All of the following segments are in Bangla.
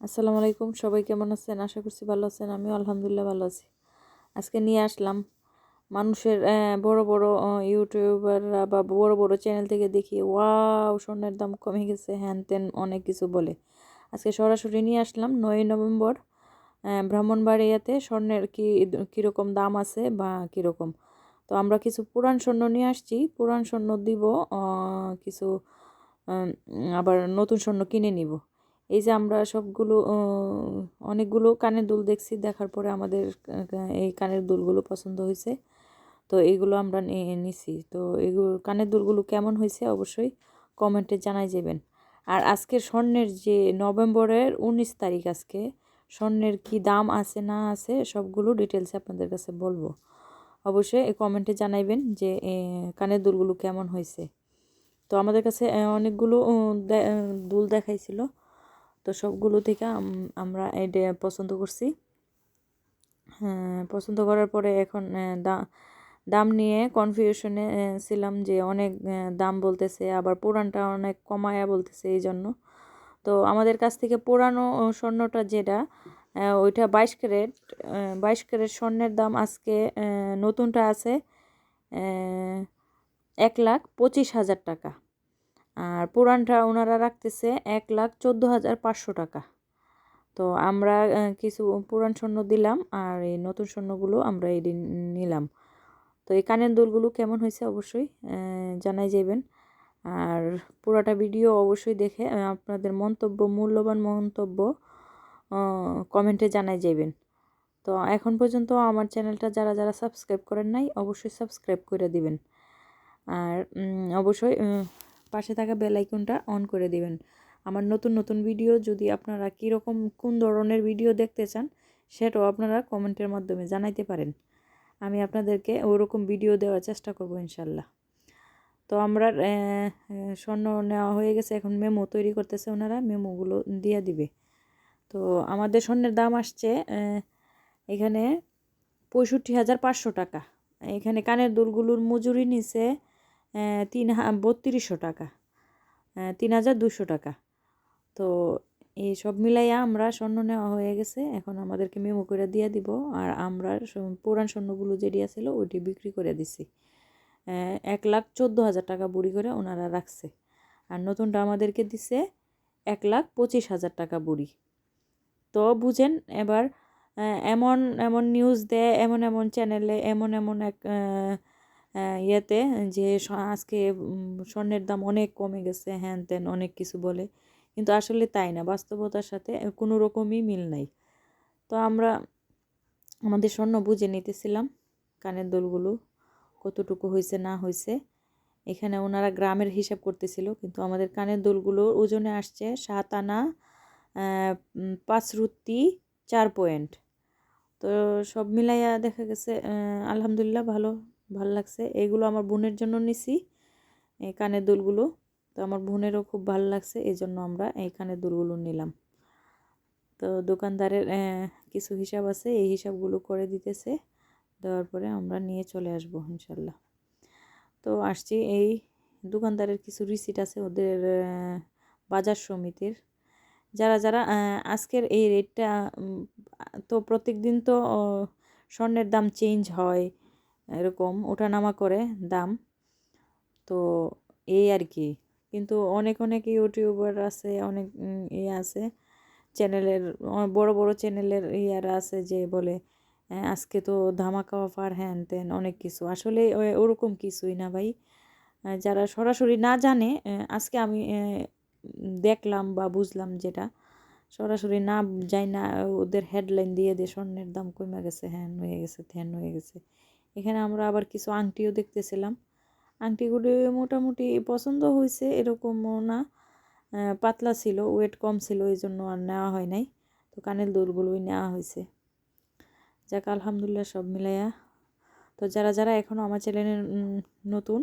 আসসালামু আলাইকুম, সবাই কেমন আছেন? আশা করছি ভালো আছেন, আমিও আলহামদুলিল্লাহ ভালো আছি। আজকে নিয়ে আসলাম মানুষের বড় বড় ইউটিউবাররা বা বড় বড় চ্যানেল থেকে দেখি, ওয়াও, স্বর্ণের দাম কমে গেছে, হ্যান ত্যান অনেক কিছু বলে। আজকে সরাসরি নিয়ে আসলাম, নয় নভেম্বর ব্রাহ্মণবাড়িয়াতে স্বর্ণের কি, কীরকম দাম আছে বা কীরকম। তো আমরা কিছু পুরান স্বর্ণ নিয়ে আসছি পুরান স্বর্ণ দিব কিছু আবার নতুন স্বর্ণ কিনে নিব। এই যে আমরা সবগুলো অনেকগুলো কানের দুল দেখছি, দেখার পরে আমাদের এই কানের দুলগুলো পছন্দ হয়েছে। তো এইগুলো আমরা নিছি। তো এগুলো, কানের দুলগুলো কেমন হয়েছে অবশ্যই কমেন্টে জানাই যাবেন। আর আজকের স্বর্ণের যে নভেম্বরের উনিশ তারিখ আজকে, স্বর্ণের কি দাম আছে না আছে সবগুলো ডিটেলসে আপনাদের কাছে বলব। অবশ্যই কমেন্টে জানাইবেন যে কানের দুলগুলো কেমন হয়েছে। তো আমাদের কাছে অনেকগুলো দুল দেখাইছিল। তো সবগুলো থেকে আমরা এটা পছন্দ করছি। হ্যাঁ, পছন্দ করার পরে এখন দাম নিয়ে কনফিউশনে ছিলাম যে অনেক দাম বলতেছে আবার পুরানটা অনেক কমায়া বলতেছে এই জন্য তো আমাদের কাছ থেকে পুরানো স্বর্ণটা যেটা ওইটা বাইশ ক্যারেট বাইশ ক্যারেট স্বর্ণের দাম আজকে নতুনটা আছে এক লাখ পঁচিশ হাজার টাকা। আর পুরানটা ওনারা রাখতেছে এক লাখ চোদ্দ হাজার পাঁচশো টাকা। তো আমরা কিছু পুরান স্বর্ণ দিলাম আর এই নতুন স্বর্ণগুলো আমরা এই নিলাম। তো এই কানের দুলগুলো কেমন হয়েছে অবশ্যই জানাই যাবেন আর পুরাটা ভিডিও অবশ্যই দেখে আপনাদের মন্তব্য, মূল্যবান মন্তব্য কমেন্টে জানাই যাবেন তো এখন পর্যন্ত আমার চ্যানেলটা যারা যারা সাবস্ক্রাইব করেন নাই, অবশ্যই সাবস্ক্রাইব করে দিবেন। আর অবশ্যই পাশে থাকা বেল আইকনটা অন করে দিবেন। আমার নতুন নতুন ভিডিও যদি আপনারা কীরকম, কোন ধরনের ভিডিও দেখতে চান, সেটাও আপনারা কমেন্টের মাধ্যমে জানাইতে পারেন। আমি আপনাদেরকে ওরকম ভিডিও দেওয়ার চেষ্টা করব ইনশাল্লাহ। তো আমরা স্বর্ণ নেওয়া হয়ে গেছে, এখন মেমো তৈরি করতেছে ওনারা মেমোগুলো দিয়ে দিবে। তো আমাদের স্বর্ণের দাম আসছে এখানে পঁয়ষট্টি হাজার পাঁচশো টাকা। এখানে কানের দুলগুলোর মজুরি নিছে তিন বত্রিশশো টাকা। তিন হাজার দুশো টাকা। তো এই সব মিলাইয়া আমরা স্বর্ণ নেওয়া হয়ে গেছে। এখন আমাদেরকে মেমো করে দিয়ে দিব। আর আমরা পুরান স্বর্ণগুলো যেটি আছিল, ওইটি বিক্রি করে দিছি। এক লাখ চোদ্দ হাজার টাকা বুড়ি করে ওনারা রাখছে। আর নতুনটা আমাদেরকে দিছে এক লাখ পঁচিশ হাজার টাকা বুড়ি। তো বুঝেন, এবার এমন এমন নিউজ দেয়, এমন এমন চ্যানেলে এমন এমন এক ইয়েতে যে আজকে স্বর্ণের দাম অনেক কমে গেছে, হ্যান ত্যান অনেক কিছু বলে। কিন্তু আসলে তাই না, বাস্তবতার সাথে কোনো রকমই মিল নাই। তো আমরা আমাদের স্বর্ণ বুঝে নিতেছিলাম কানের দোলগুলো, কতটুকু হয়েছে না হয়েছে এখানে ওনারা গ্রামের হিসাব করতেছিল, কিন্তু আমাদের কানের দুলগুলো ওজনে আসছে সাত আনা পাঁচ রুটি, চার পয়েন্ট। তো সব মিলাইয়া দেখা গেছে আলহামদুলিল্লাহ ভালো। ভালো লাগছে। এগুলো আমার বোনের জন্য নিছি, এই কানের দুলগুলো। তো আমার বোনেরও খুব ভালো লাগছে এই জন্য আমরা এই কানের দুলগুলো নিলাম। তো দোকানদারের কিছু হিসাব আছে, এই হিসাবগুলো করে দিতেছে। দেওয়ার পরে আমরা নিয়ে চলে আসব, ইনশাল্লাহ। তো আসছি এই দোকানদারের কিছু রিসিট আছে, ওদের বাজার সমিতির। যারা যারা আজকের এই রেটটা তো প্রত্যেক দিন তো স্বর্ণের দাম চেঞ্জ হয়। এরকম ওঠানামা করে দাম। তো এই আর কি। কিন্তু অনেক অনেক ইউটিউবার আছে অনেক উম, ইয়ে আছে চ্যানেলের বড় বড় চ্যানেলের ইয়ারা আছে যে বলে "হ্যাঁ, আজকে তো ধামাকা অফার হ্যান ত্যান অনেক কিছু। আসলে ওরকম কিছুই না ভাই। যারা সরাসরি না জানে আজকে আমি দেখলাম বা বুঝলাম যেটা সরাসরি না যাই না ওদের হেডলাইন দিয়ে দিয়ে স্বর্ণের দাম কমে গেছে হ্যান হয়ে গেছে ধ্যান হয়ে গেছে। এখানে আমরা আবার কিছু আংটিও দেখতেছিলাম। আংটিগুলি মোটামুটি পছন্দ হয়েছে এরকমও না। পাতলা ছিল, ওয়েট কম ছিল এই জন্য আর নেওয়া হয় নাই। তো কানের দুলগুলোই নেওয়া হয়েছে যাক, আলহামদুলিল্লাহ সব মিলাইয়া। তো যারা যারা এখনও আমার চ্যানেলে নতুন,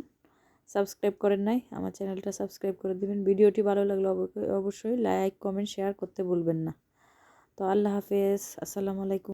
সাবস্ক্রাইব করেন নাই, আমার চ্যানেলটা সাবস্ক্রাইব করে দিবেন। ভিডিওটি ভালো লাগলে অবশ্যই লাইক, কমেন্ট, শেয়ার করতে ভুলবেন না। তো আল্লাহ হাফেজ, আসসালামু আলাইকুম।